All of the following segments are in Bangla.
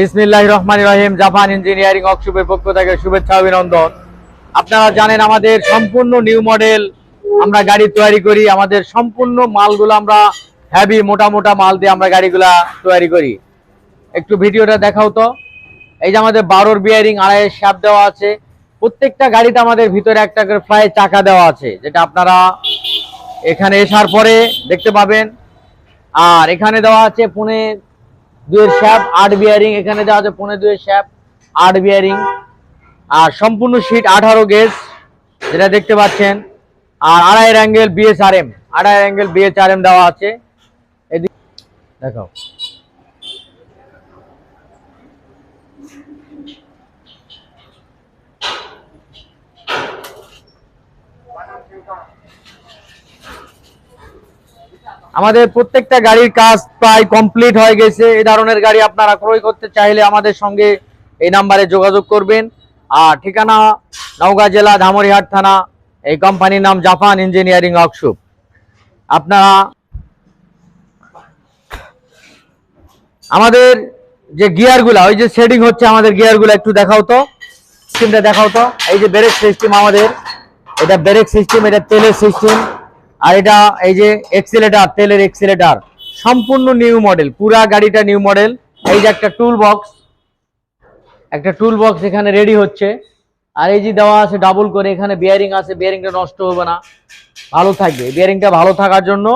বিসমিল্লাহ রহমান রহিম, জাপান ইঞ্জিনিয়ারিং ওয়ার্কশপের পক্ষ থেকে শুভেচ্ছা, অভিনন্দন। আপনারা জানেন আমাদের সম্পূর্ণ নিউ মডেল, আমরা গাড়ি তৈরি করি, আমাদের সম্পূর্ণ মালগুলো আমরা হ্যাভি মোটা মোটা মাল দিয়ে আমরা গাড়িগুলা তৈরি করি। একটু ভিডিওটা দেখাও তো। এই যে আমাদের বারোর বিয়ারিং আড়াইয়ের শ্যাপ দেওয়া আছে। প্রত্যেকটা গাড়িতে আমাদের ভিতরে একটা করে ফ্লাই চাকা দেওয়া আছে, যেটা আপনারা এখানে আসার পরে দেখতে পাবেন। আর এখানে দেওয়া আছে পুনে দুয়ের শ্যাপ, আট বিয়ারিং এখানে দেওয়া আছে পনেরো দুয়ের শ্যাপ, আট বিয়ারিং আর সম্পূর্ণ সিট আঠারো গেজ যেটা দেখতে পাচ্ছেন। আর আড়াইয়ের অ্যাঙ্গেল বিএসআরএম আড়াইয়ের অ্যাঙ্গেল বিএসআরএম দেওয়া আছে। এদিকে দেখাও। আমাদের প্রত্যেকটা গাড়ির কাজ প্রায় কমপ্লিট হয়ে গেছে। এই ধরনের গাড়ি আপনারা ক্রয় করতে চাইলে আমাদের সঙ্গে এই নাম্বারে যোগাযোগ করবেন। আর ঠিকানা নওগাঁ জেলা ধামরিহাট থানা, এই কোম্পানির নাম জাপান ইঞ্জিনিয়ারিং ওয়ার্কশপ। আপনারা আমাদের যে গিয়ারগুলা, ওই যে শেডিং হচ্ছে আমাদের গিয়ারগুলো একটু দেখাও তো। সিস্টেমটা দেখাও তো। এই যে ব্রেক সিস্টেম আমাদের, এটা ব্রেক সিস্টেম এটা তেলের সিস্টেম আর এটা এই যে এক্সিলেটার তেলের এক্সিলেটার সম্পূর্ণ নিউ মডেল পুরা গাড়িটা নিউ মডেল এই যে একটা টুল বক্স একটা টুল বক্স এখানে রেডি হচ্ছে। আর এই যে দেওয়া আছে ডাবল করে, এখানে বিয়ারিং আছে বিয়ারিংটা নষ্ট হবে না। ভালো থাকবে। বিয়ারিংটা ভালো থাকার জন্য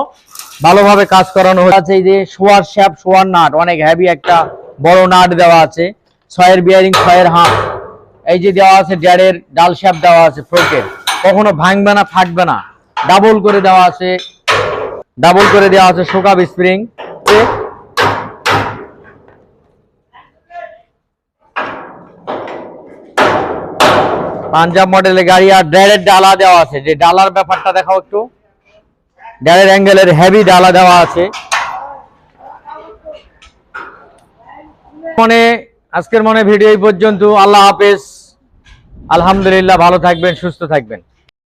ভালোভাবে কাজ করানো হচ্ছে। এই যে শোয়ার শ্যাপ শোয়ার নাট, অনেক হ্যাভি একটা বড় নাট দেওয়া আছে। ছয়ের বিয়ারিং ছয়ের হাফ এই যে দেওয়া আছে ড্যাডের ডাল শ্যাপ দেওয়া আছে, ফ্রোকের। কখনো ভাঙবে না, ফাটবে না। ডাবল করে দেওয়া আছে। ডাবল করে দেওয়া আছে শোকাব স্প্রিং পাঞ্জাব মডেলের গাড়ি আর ড্যাডের ডালা দেওয়া আছে। যে ডালার ব্যাপারটা দেখাও একটু। ড্যাডের অ্যাঙ্গেলের হেভি ডালা দেওয়া আছে। মনে, আজকের মনে ভিডিও এই পর্যন্ত। আল্লাহ হাফেজ। আলহামদুলিল্লাহ, ভালো থাকবেন, সুস্থ থাকবেন।